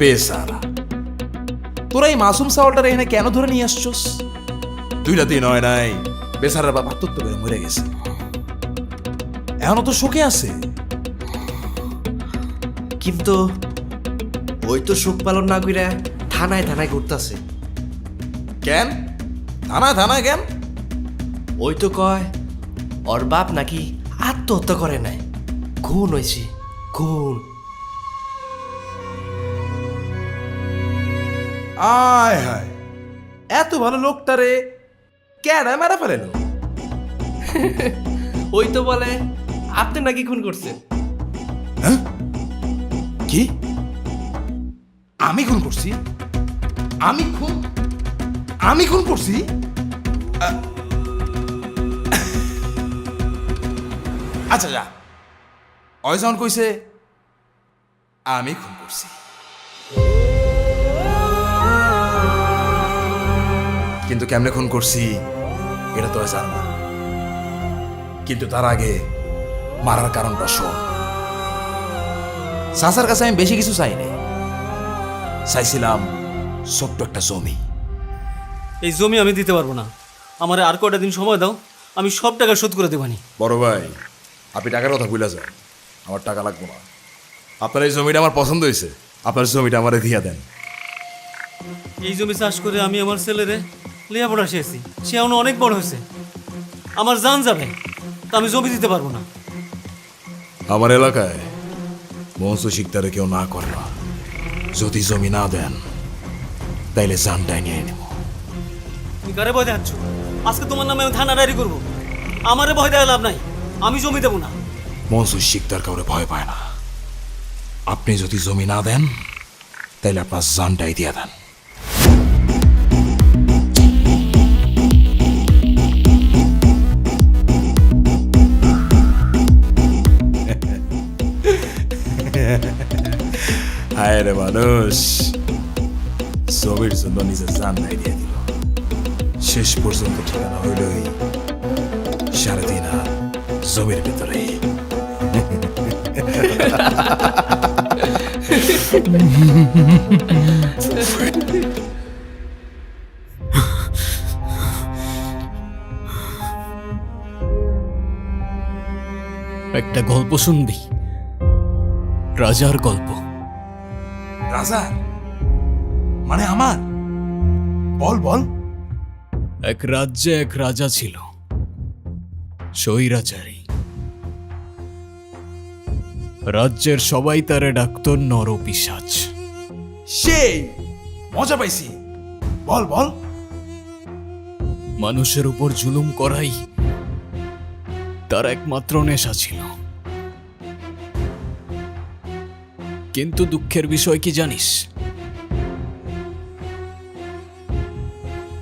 বেসারা তোরা এই মাসুম সাওয়ালটার এখানে কেন ধরে নিয়ে আসছস? দুই রাতেই নয়, নাই। বেসারার বাবা আত্মত্ব করে মরে গেছে। এখনও তো শোকে আছে। কিন্তু ওই তো শোক পালন না কইরা থানায় থানায় ঘুরতাছে। কেন? থানা থানা কেন? ওই তো কয়, ওর বাপ নাকি আত্মহত্যা করে নাই। খুন হয়েছে খুন। আয় হায়। এত ভালো লোকটারে ক্যাডা মারা ফেলেলো? ওই তো বলে আপনি নাকি খুন করছেন? হ্যাঁ? কি? আমি খুন করছি? আমি খুন? আমি খুন করছি? আচ্ছা যা। অয়জন কইছে আমি খুন করছি। কিন্তু কেমনে খুন করছি এটা তো জান না। কিন্তু তার আগে মারার কারণটা শোন। সাসার কাছে আমি বেশি কিছু চাইনি। চাইছিলাম ছোট্ট একটা জমি। এই জমি আমি দিতে পারব না। আমার আর কয়টা দিন সময় দাও আমি সব টাকা শোধ করে দেবানি। বড় ভাই আপনি টাকার কথা ভুলে যান। আমার টাকা লাগবে না। আপনার এই জমিটা আমার পছন্দ হয়েছে। আপনার জমিটা আমারে দিয়ে দেন। এই জমি চাষ করে আমি আমার ছেলেরে লেখাপড়া শিখেছি সে এখন অনেক বড় হয়েছে আমার জান যাবে তা আমি জমি দিতে পারব না। আমার এলাকায় মঞ্চ শিকদারে কেউ না করে না। যদি জমি না দেন তাইলে জানটাই নিয়ে নেব। তুমি কারে ভয় দেখাচ্ছ? আজকে তোমার নামে আমি থানা ডায়েরি করব। আমারে ভয় দেওয়া লাভ নাই। আমি জমি দেবো না। মনসুর শিকদার কাউরে ভয় পায় না। আপনি যদি জমি না দেন তাইলে আপনার জানটাই দিয়ে দেন। হায় রে মানুষ জমির জন্য নিজের জানটাই দিয়ে দিল শেষ পর্যন্ত ঠিকানা হইলই সাড়ে তিন একটা গল্প শুনবি। রাজার গল্প। রাজার মানে আমার। বল বল। এক রাজ্যে এক রাজা ছিল। স্বৈরাচারী। রাজ্যের সবাই তারে ডাকত নরপিসাচ সেই মজা পাইছি। বল বল। মানুষের উপর জুলুম করাই তার একমাত্র নেশা ছিল। কিন্তু দুঃখের বিষয় কি জানিস?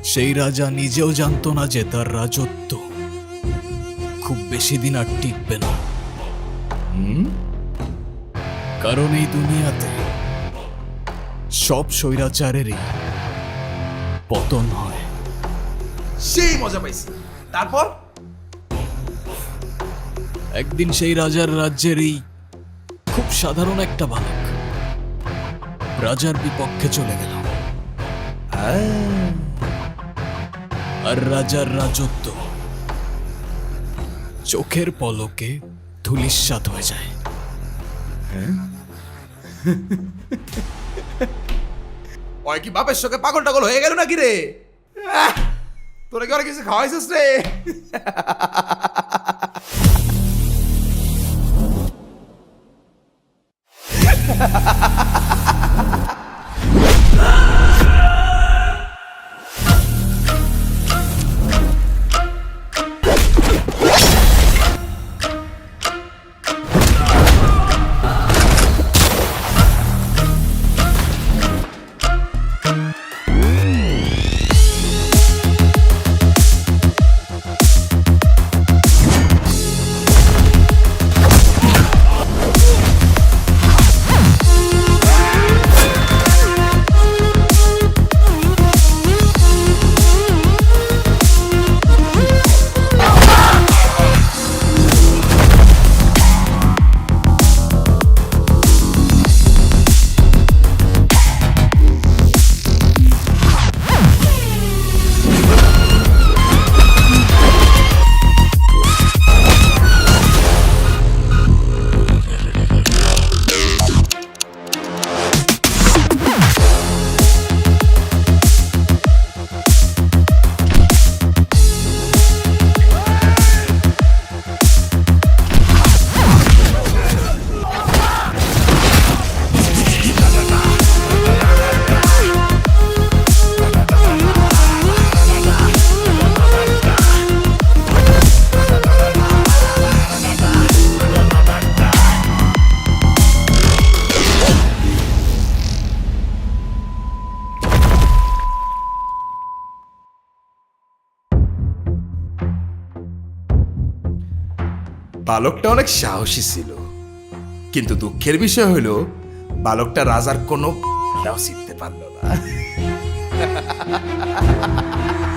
সেই রাজা নিজেও জানতো না যে তার রাজত্ব খুব বেশি দিন আর টিকবে না। কারণ এই দুনিয়াতে সব স্বৈরাচারেরই পতন হয়। সেই মজা পাইছি। তারপর? একদিন সেই রাজার রাজ্যের এই খুব সাধারণ একটা বালক রাজার বিপক্ষে চলে গেল। আর রাজার রাজত্ব চোখের পলকে ধুলিস্বাদ হয়ে যায়। ওই কি বাপের সঙ্গে পাগল টাগল হয়ে গেল নাকি রে? তোরা কি কিছু খাওয়াইছিস রে? ha ha ha বালকটা অনেক সাহসী ছিল। কিন্তু দুঃখের বিষয় হলো বালকটা রাজার কোনো চিনতে পারল না।